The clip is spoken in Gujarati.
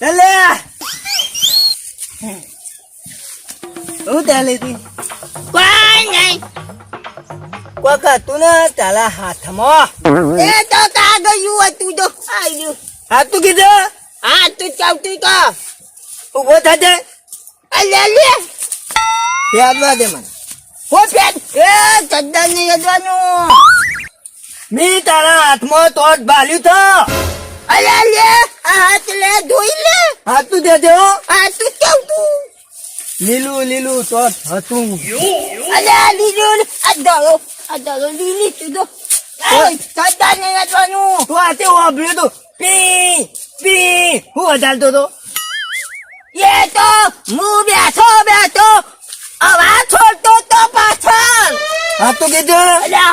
Dale! શું ચાલે તી. કોઈ નહીં. કોઈ કતું ને તારા હાથમાં. એ તો કા ગયું હતું તો ખાઈ ગયું હા તું કીધું? હા તું ચાવતી તો. ઊભો થજે અલે લે ફેરવા દે મને. હો ફેર એ ચદ્દરની યજવાનું મી તારા હાથમાં તો જ ભાલ્યું થા હાથ લે ધોઈ લે હા તું દેજે આ તું? લીલું લીલું તો હતું. અલે આ લીલું આ દળો આ દળો લીલી તું તો ચદ્દર નહીં અડવાનું તું તે વાપર્યું તું? પી પી. હું વધારતો તો? એ તો હું બેઠો બેઠો અવાજ છોડતો તો પાછળ. હા તો હા